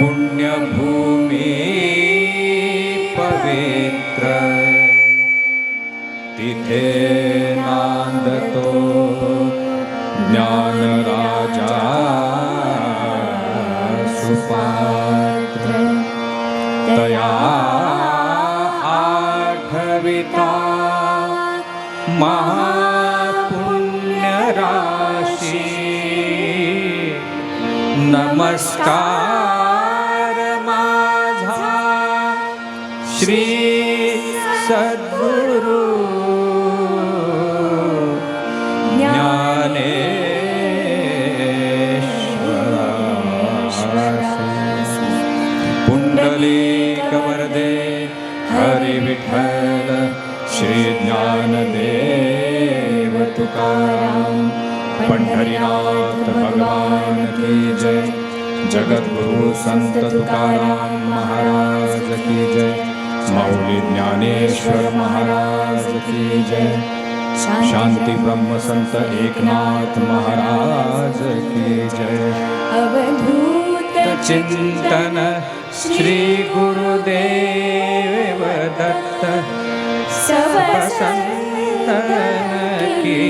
पुण्यभूमी पवित्र। तिथे नांदतो ज्ञानराजा सुपात्र। तया आठविता। महापुण्यराशी नमस्कार माझा श्री सद्गुरु ज्ञानेश्वर। पुण्डलीकवरदे हरिविठल श्री ज्ञानदेवतुका पंढरीनाथ भगवान की जय। जगद्गुरु संत तुकाराम महाराज की जय। मौली ज्ञानेश्वर महाराज की जय। शांति ब्रह्म संत एकनाथ महाराज की जय। अवधूत चिंतन श्री गुरुदेव दत्त। सब संतन की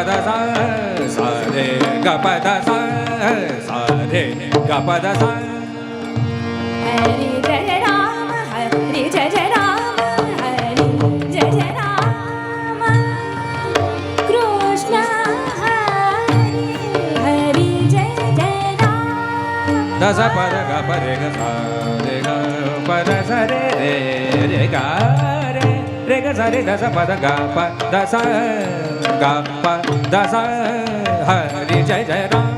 गपद सा सारे गपद सा सारे गपद सा हरि जय राम हरि जय जय राम हरि जय जय राम कृष्ण हरि हरि जय जय राम दस पद ग परे ग सा रे ग पद स रे रे रे ग रे रे ग स रे दस पद ग प दस ग प दस। हरि जय जय राम।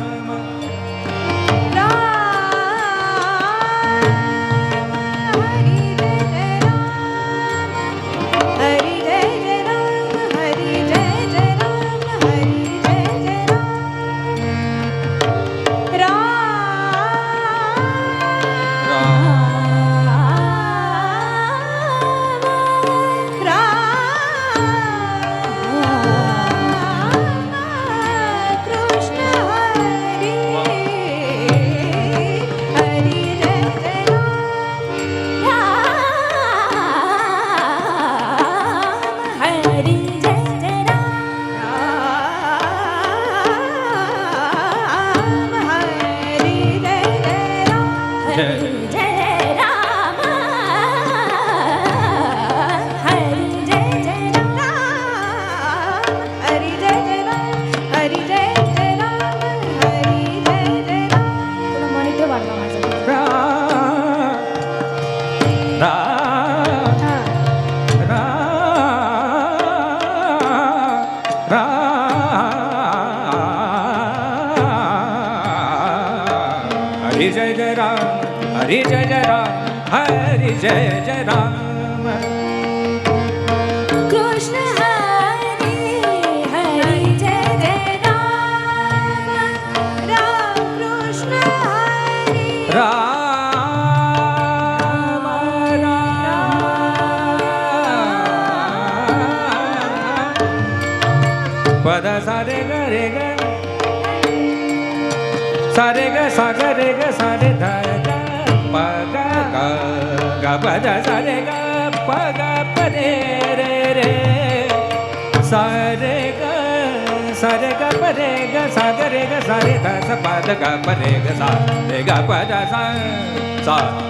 जय जय राम। कृष्ण हरि हरि जय जय राम। राम कृष्ण हरि। राम राम। पद सारे ग रे ग सारे ग सा ग रे ग सारे ध ग। प ग ग ग प द सारे ग प ग प रे रे। रे सारे ग सारे ग प रे ग सा ग रे ग सारे ध स प द ग प रे ग सा रे ग प द सा सा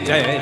जय